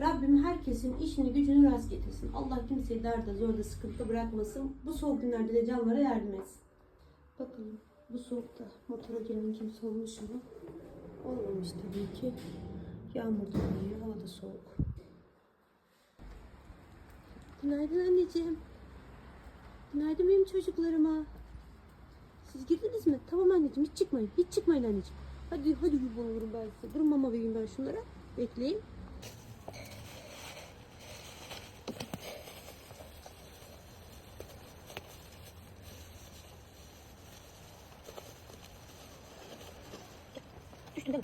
Rabbim herkesin işini gücünü rast getirsin. Allah kimseyi darda zorda sıkıntıda bırakmasın. Bu soğuk günlerde de canlara yardım etsin. Bakalım bu soğukta motora giren kimse olmuş mu? Olmamış tabii ki. Yağmur da yağıyor, hava da soğuk. Günaydın anneciğim. Günaydın benim çocuklarıma. Siz girdiniz mi? Tamam anneciğim hiç çıkmayın. Hiç çıkmayın anneciğim. Hadi hadi olurum ben size. Durun mama vereyim ben şunlara. Bekleyin. Gel.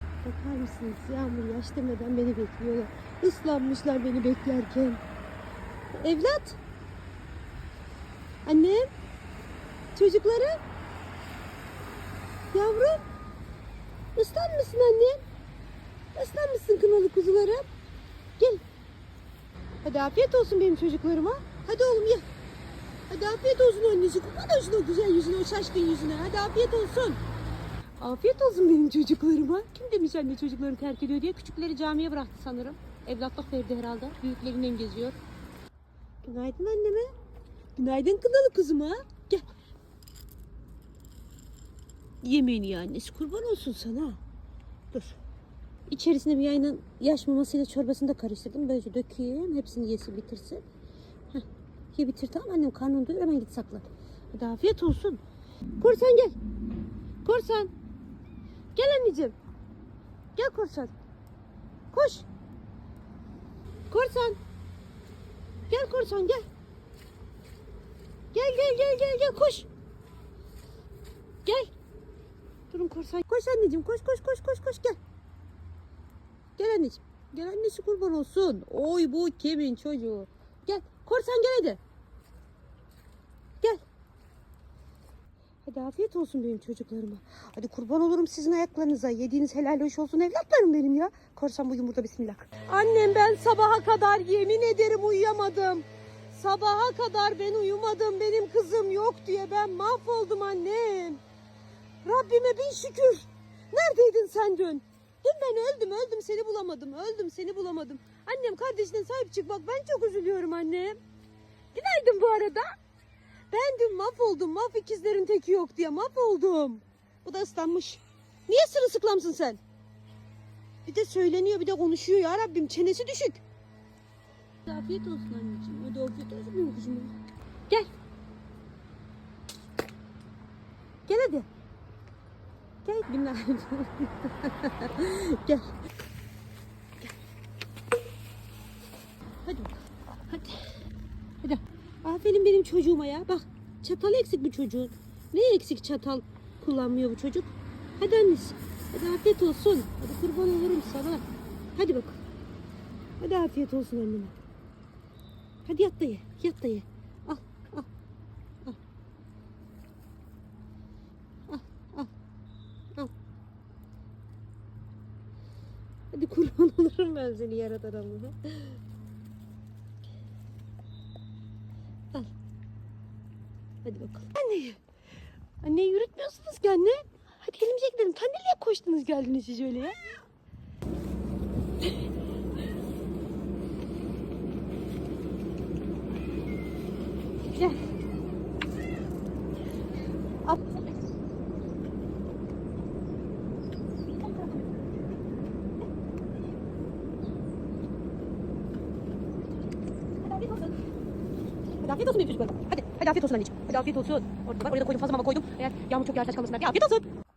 Bakar mısınız? Yağmur yaş demeden beni bekliyorlar. Islanmışlar beni beklerken. Evlat. Annem. Çocuklarım. Yavrum. Islanmışsın annem. Islanmışsın kınalı kuzularım. Gel. Hadi afiyet olsun benim çocuklarıma. Hadi oğlum ye. Hadi afiyet olsun anneciğim. Kurban olsun o güzel yüzüne, o şaşkın yüzüne. Hadi afiyet olsun. Afiyet olsun benim çocuklarıma. Kim demiş anne çocuklarını terk ediyor diye. Küçükleri camiye bıraktı sanırım. Evlatlık verdi herhalde. Büyüklerinden geziyor. Günaydın anneme. Günaydın kınalı kuzuma. Gel. Yemeğini ya annesi kurban olsun sana. Dur. İçerisine bir yayının yaş mamasıyla çorbasını da karıştırdım. Böylece dökeyim. Hepsini yesin bitirsin. Heh. Ye bitir tamam annem karnını doyur hemen git sakla. Hadi afiyet olsun. Korsan gel. Korsan. Gel anneciğim. Gel korsan. Koş. Korsan. Gel korsan gel. Gel gel gel gel gel koş. Gel. Durun korsan. Koş anneciğim koş koş koş koş koş gel. Gel anneciğim. Gel annesi kurban olsun. Oy bu kimin çocuğu. Gel. Korsan gel hadi. Gel. Hadi afiyet olsun benim çocuklarıma. Hadi kurban olurum sizin ayaklarınıza. Yediğiniz helal hoş olsun evlatlarım benim ya. Korsan bugün burada bismillah. Annem ben sabaha kadar yemin ederim uyuyamadım. Sabaha kadar ben uyumadım. Benim kızım yok diye ben mahvoldum annem. Rabbime bin şükür. Neredeydin sen dün? Dün ben öldüm öldüm seni bulamadım. Öldüm seni bulamadım. Annem kardeşine sahip çık bak ben çok üzülüyorum annem. Günaydın bu arada. Ben dün mahvoldum. Maf ikizlerin teki yok diye mahvoldum. Bu da ıslanmış. Niye sırılsıklamsın sen? Bir de söyleniyor bir de konuşuyor ya Rabbim. Çenesi düşük. Afiyet olsun anneciğim. Hadi afiyet olsun benim kızım. Gel. Gel hadi. Gel binler. Gel. Hadi bakalım. Hadi. Hadi. Aferin benim çocuğuma ya. Bak çatal eksik bu çocuğun. Ne eksik çatal kullanmıyor bu çocuk? Hadi annesi. Hadi afiyet olsun. Hadi kurban olurum sana. Hadi bakalım. Hadi afiyet olsun anneme. Hadi yat da ye. Yat da ye. Al. Al. Al. Al. Al. Al. Hadi kurban olurum ben seni yaratan Allah'a. Al. Hadi bakalım. Anneyi. Anneyi yürütmüyorsunuz ki anne. Hadi elimize gidelim. Sen nereye koştunuz geldiniz siz öyle ya? Gel. Al. Hadi afiyet olsun. Hadi afiyet olsun benim çocuklarım. Hadi, hadi afiyet olsun anneciğim. Hadi afiyet olsun. Orada var. Oraya da koydum fazla mama koydum. Eğer yağmur çok yağarsa çıkamasınlar. Afiyet olsun.